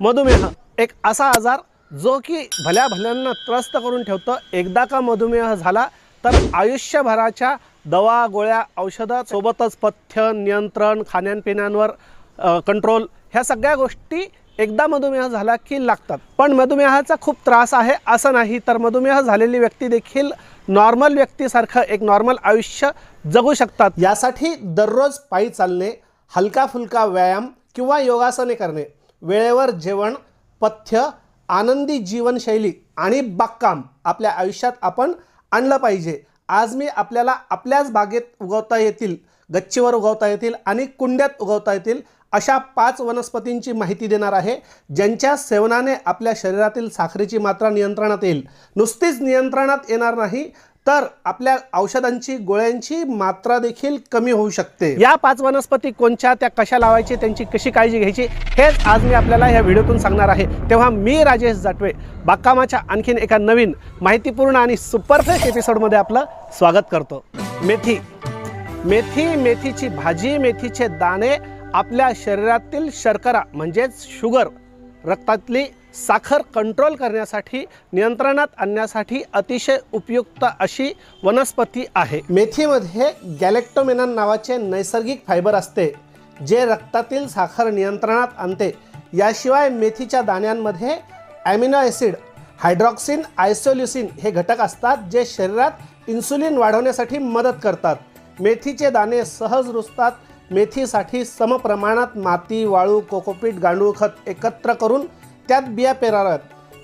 मधुमेह. एक असा आजार जो की भल्या भल्यांना त्रस्त करून ठेवतं. एकदा का मधुमेह झाला तर आयुष्यभराच्या दवा गोळ्या औषधासोबतच पथ्य नियंत्रण खाण्यापिण्यांवर कंट्रोल ह्या सगळ्या गोष्टी एकदा मधुमेह झाला की लागतात. पण मधुमेहाचा खूप त्रास आहे असं नाही तर मधुमेह झालेली व्यक्ती देखील नॉर्मल व्यक्तीसारखं एक नॉर्मल आयुष्य जगू शकतात. यासाठी दररोज पायी चालणे हलका फुलका व्यायाम किंवा योगासने करणे. वेळेवर जेवण पथ्य आनंदी जीवनशैली आणि बागकाम आपल्या आयुष्यात आपण आणलं पाहिजे. आज मी आपल्याला आपल्याच बागेत उगवता येतील गच्चीवर उगवता येतील आणि कुंड्यात उगवता येतील अशा पाच वनस्पतींची माहिती देणार आहे ज्यांच्या सेवनाने आपल्या शरीरातील साखरेची मात्रा नियंत्रणात येईल. नुसतीच नियंत्रणात येणार नाही तर आपल्या औषधांची गोळ्यांची मात्रा देखील कमी होऊ शकते. या पाच वनस्पती कोणत्या त्या कशा लावायची त्यांची कशी काळजी घ्यायची हेच आज मी आपल्याला या व्हिडिओतून सांगणार आहे. तेव्हा मी राजेश जाटवे बागकामाच्या आणखीन एका नवीन माहितीपूर्ण आणि सुपरफ्रेश एपिसोडमध्ये आपलं स्वागत करतो. मेथी. मेथी मेथीची भाजी मेथीचे दाणे आपल्या शरीरातील शर्करा म्हणजेच शुगर रक्तातली साखर कंट्रोल करण्यासाठी नियंत्रणात आणण्यासाठी अतिशय उपयुक्त अशी वनस्पती आहे. मेथीमध्ये गॅलेक्टोमेनन नावाचे नैसर्गिक फायबर असते जे रक्तातील साखर नियंत्रणात आणते. याशिवाय मेथीच्या दाण्यांमध्ये ॲमिनो ॲसिड हायड्रॉक्सिन आयसोल्युसिन हे घटक असतात जे शरीरात इन्सुलिन वाढवण्यासाठी मदत करतात. मेथीचे दाणे सहज रुजतात. मेथीसाठी समप्रमाणात माती वाळू कोकोपीट गांडूळ खत एकत्र करून त्यात बिया पेराव्यात.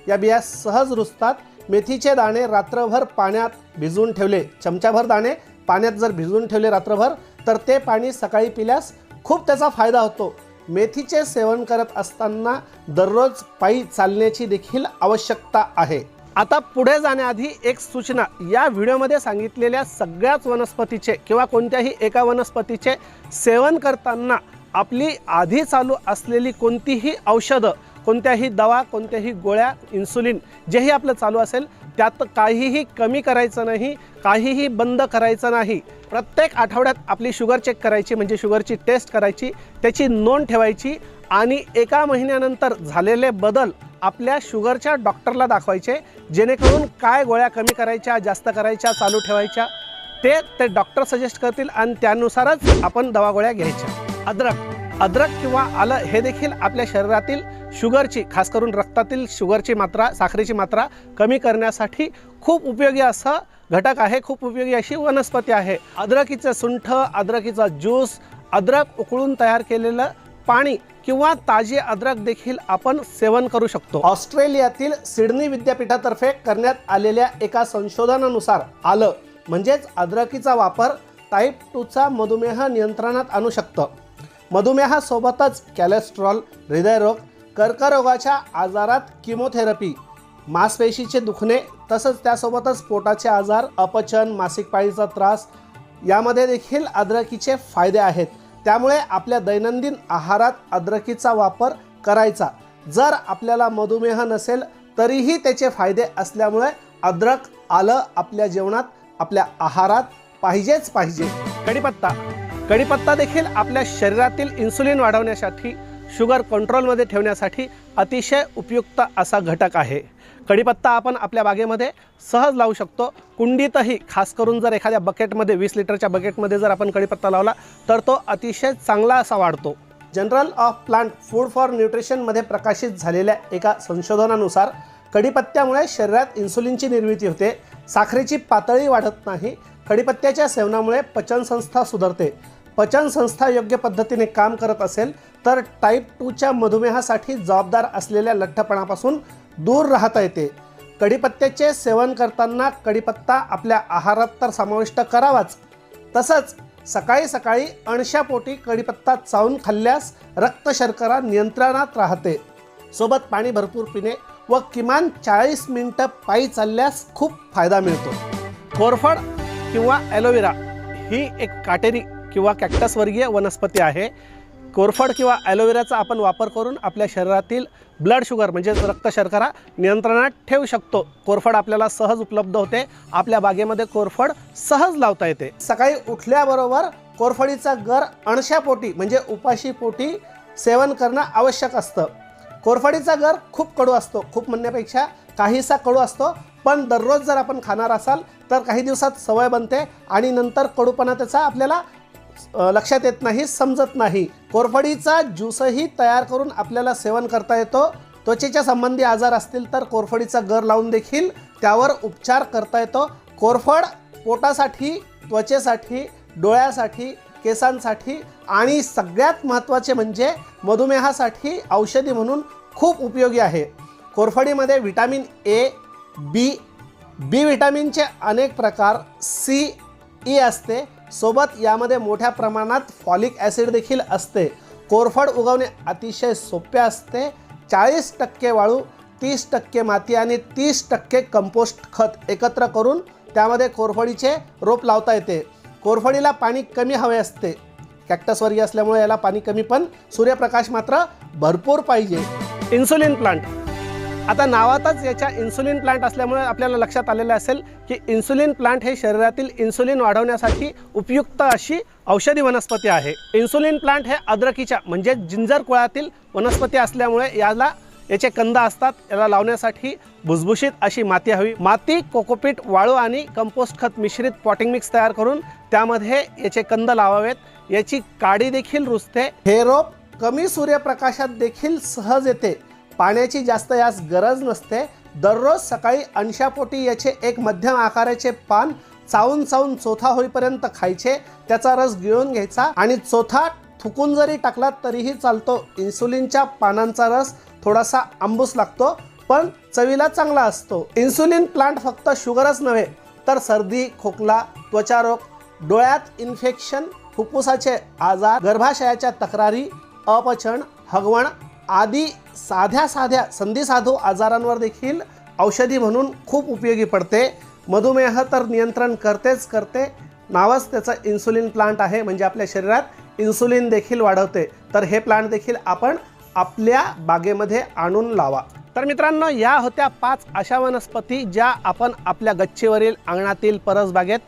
या बिया सहज रुजतात. मेथीचे दाणे रात्रभर पाण्यात भिजवून ठेवले. चमचाभर दाणे पाण्यात जर भिजवून ठेवले रात्रभर तर ते पाणी सकाळी पिल्यास खूप त्याचा फायदा होतो. मेथीचे सेवन करत असताना दररोज पायी चालण्याची देखील आवश्यकता आहे. आता पुढे जाण्याआधी एक सूचना. या व्हिडिओमध्ये सांगितलेल्या सगळ्याच वनस्पतीचे किंवा कोणत्याही एका वनस्पतीचे सेवन करताना आपली आधी चालू असलेली कोणतीही औषधं कोणत्याही दवा कोणत्याही गोळ्या इन्सुलिन जेही आपलं चालू असेल त्यात काहीही कमी करायचं नाही काहीही बंद करायचं नाही. प्रत्येक आठवड्यात आपली शुगर चेक करायची म्हणजे शुगरची टेस्ट करायची त्याची नोंद ठेवायची आणि एका महिन्यानंतर झालेले बदल आपल्या शुगरच्या डॉक्टरला दाखवायचे जेणेकरून काय गोळ्या कमी करायच्या जास्त करायच्या चालू ठेवायच्या ते ते डॉक्टर सजेस्ट करतील आणि त्यानुसारच आपण दवा गोळ्या घ्यायच्या. अद्रक अद्रक किंवा आलं हे देखील आपल्या शरीरातील शुगरची खास करून रक्तातील शुगरची मात्रा साखरेची मात्रा कमी करण्यासाठी खूप उपयोगी असं घटक आहे खूप उपयोगी अशी वनस्पती आहे. अद्रकीचं सुंठ अद्रकीचा ज्यूस अद्रक उकळून तयार केलेलं पाणी किंवा ताजे अद्रक देखील आपण सेवन करू शकतो. ऑस्ट्रेलियातील सिडनी विद्यापीठातर्फे करण्यात आलेल्या एका संशोधनानुसार आलं म्हणजेच अद्रकीचा वापर टाईप टूचा मधुमेह नियंत्रणात आणू शकतं. मधुमेहासोबतच कॅलेस्ट्रॉल हृदयरोग कर्करोगाच्या आजारात किमोथेरपी मांसपेशीचे दुखणे तसंच त्यासोबतच पोटाचे आजार अपचन मासिक पाळीचा त्रास यामध्ये देखील अद्रकीचे फायदे आहेत. त्यामुळे आपल्या दैनंदिन आहारात अद्रकीचा वापर करायचा. जर आपल्याला मधुमेह नसेल तरीही त्याचे फायदे असल्यामुळे अद्रक आलं आपल्या जेवणात आपल्या आहारात पाहिजेच पाहिजे. कडीपत्ता कडीपत्ता देखील आपल्या शरीरातील इन्सुलिन वाढवण्यासाठी शुगर कंट्रोलमध्ये ठेवण्यासाठी अतिशय उपयुक्त असा घटक आहे. कढीपत्ता आपण आपल्या बागेमध्ये सहज लावू शकतो. कुंडीतही खास करून जर एखाद्या बकेटमध्ये वीस लिटरच्या बकेटमध्ये जर आपण कढीपत्ता लावला तर तो अतिशय चांगला असा वाढतो. Journal of plant food for न्यूट्रिशनमध्ये प्रकाशित झालेल्या एका संशोधनानुसार कढीपत्त्यामुळे शरीरात इन्सुलिनची निर्मिती होते. साखरेची पातळी वाढत नाही. कढीपत्त्याच्या सेवनामुळे पचनसंस्था सुधारते. पचनसंस्था योग्य पद्धतीने काम करत असेल तर टाईप टूच्या मधुमेहासाठी जबाबदार असलेल्या लठ्ठपणापासून दूर राहता येते. कढीपत्त्याचे सेवन करताना कढीपत्ता आपल्या आहारात तर समाविष्ट करावाच. तसंच सकाळी सकाळी अणशापोटी कढीपत्ता चावून खाल्ल्यास रक्त शर्करा नियंत्रणात राहते. सोबत पाणी भरपूर पिणे व किमान चाळीस मिनटं पायी चालल्यास खूप फायदा मिळतो. कोरफड किंवा ॲलोवेरा ही एक काटेरी किंवा कॅक्टसवर्गीय वनस्पती आहे. कोरफड किंवा ॲलोवेराचा आपण वापर करून आपल्या शरीरातील ब्लड शुगर म्हणजेच रक्त शर्करा नियंत्रणात ठेवू शकतो. कोरफड आपल्याला सहज उपलब्ध होते. आपल्या बागेमध्ये कोरफड सहज लावता येते. सकाळी उठल्याबरोबर कोरफडीचा गर अणशापोटी म्हणजे उपाशी पोटी सेवन करणं आवश्यक असतं. कोरफडीचा गर खूप कडू असतो. खूप म्हणण्यापेक्षा काहीसा कडू असतो. पण दररोज जर आपण खाणार असाल तर काही दिवसात सवय बनते आणि नंतर कडूपणा त्याचा आपल्याला लक्षात येत नाही समजत नाही. कोरफडीचा ज्यूसही तयार करून आपल्याला सेवन करता येतो. त्वचेच्या संबंधी आजार असतील तर कोरफडीचा गर लावून देखील त्यावर उपचार करता येतो. कोरफड पोटासाठी त्वचेसाठी डोळ्यासाठी केसांसाठी आणि सगळ्यात महत्त्वाचे म्हणजे मधुमेहासाठी औषधी म्हणून खूप उपयोगी आहे. कोरफडीमध्ये व्हिटॅमिन ए बी बी व्हिटॅमिनचे अनेक प्रकार सी ई असते. सोबत यामध्ये मोठ्या प्रमाणात फॉलिक ॲसिड देखील असते. कोरफड उगवणे अतिशय सोपे असते. चाळीस टक्के वाळू तीस टक्के माती आणि तीस टक्के कंपोस्ट खत एकत्र करून त्यामध्ये कोरफडीचे रोप लावता येते. कोरफडीला पाणी कमी हवे असते. कॅक्टसवर्गीय असल्यामुळे याला पाणी कमी पण सूर्यप्रकाश मात्र भरपूर पाहिजे. इन्सुलिन प्लांट आता नावातच याच्या इन्सुलिन प्लांट असल्यामुळे आपल्याला लक्षात आलेलं असेल की इन्सुलिन प्लांट हे शरीरातील इन्सुलिन वाढवण्यासाठी उपयुक्त अशी औषधी वनस्पती आहे. इन्सुलिन प्लांट हे अद्रकीच्या म्हणजे जिंजर कुळातील वनस्पती असल्यामुळे याला याचे कंद असतात याला लावण्यासाठी भुसभुशीत अशी माती हवी. माती कोकोपीट वाळू आणि कंपोस्ट खत मिश्रित पॉटिंग मिक्स तयार करून त्यामध्ये याचे कंद लावावेत. याची काडी देखील रुजते. हे रोप कमी सूर्यप्रकाशात देखील सहज येते. पाण्याची जास्त यास गरज नसते. दररोज सकाळी अंशापोटी याचे एक मध्यम आकाराचे पान चावून चावून चोथा होईपर्यंत खायचे त्याचा रस गिळून घ्यायचा आणि चोथा थुकून जरी टाकला तरीही चालतो. इन्सुलिनच्या पानांचा रस थोडासा आंबूस लागतो पण चवीला चांगला असतो. इन्सुलिन प्लांट फक्त शुगरच नव्हे तर सर्दी खोकला त्वचारोग डोळ्यात इन्फेक्शन फुफ्फुसाचे आजार गर्भाशयाच्या तक्रारी अपचन हगवण आदी साध्या साध्या संधिसाधू आजारांवर देखील औषधी म्हणून खूप उपयोगी पडते. मधुमेह तर नियंत्रण करतेच करते. नावच त्याचं इन्सुलिन प्लांट आहे म्हणजे आपल्या शरीरात इन्सुलिन देखील वाढवते. तर हे प्लांट देखील आपण आपल्या बागेमध्ये आणून लावा. तर मित्रांनो या होत्या पाच अशा वनस्पती ज्या आपण आपल्या गच्चीवरील अंगणातील परसबागेत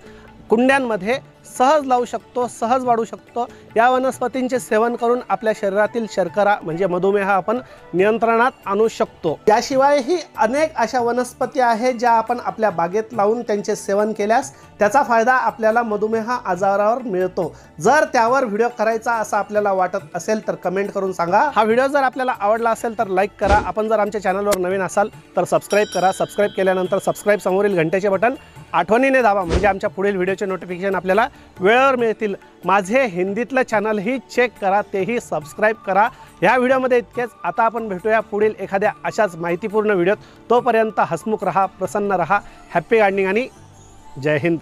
कुंड्यांमध्ये सहज लावू शकतो सहज वाढू शकतो. या वनस्पतींचे सेवन करून आपल्या शरीरातील शर्करा म्हणजे मधुमेह आपण नियंत्रणात आणू शकतो. याशिवायही अनेक अशा वनस्पती आहेत ज्या आपण आपल्या बागेत लावून त्यांचे सेवन केल्यास त्याचा फायदा आपल्याला मधुमेह आजारावर मिळतो. जर त्यावर व्हिडिओ करायचा असं आपल्याला वाटत असेल तर कमेंट करून सांगा. हा व्हिडिओ जर आपल्याला आवडला असेल तर लाईक करा. आपण जर आमच्या चॅनलवर नवीन असाल तर सबस्क्राईब करा. सबस्क्राईब केल्यानंतर सबस्क्राईब समोरील घंटेचे बटन आठवणीने दाबा म्हणजे आमच्या पुढील व्हिडिओचे नोटिफिकेशन आपल्याला वेळेवर मिळतील. माझे हिंदीतलं चॅनलही चेक करा तेही सबस्क्राईब करा. ह्या व्हिडिओमध्ये इतकेच. आता आपण भेटूया पुढील एखाद्या अशाच माहितीपूर्ण व्हिडिओत. तोपर्यंत हसमुख रहा प्रसन्न रहा. हॅप्पी गार्डनिंग आणि जय हिंद.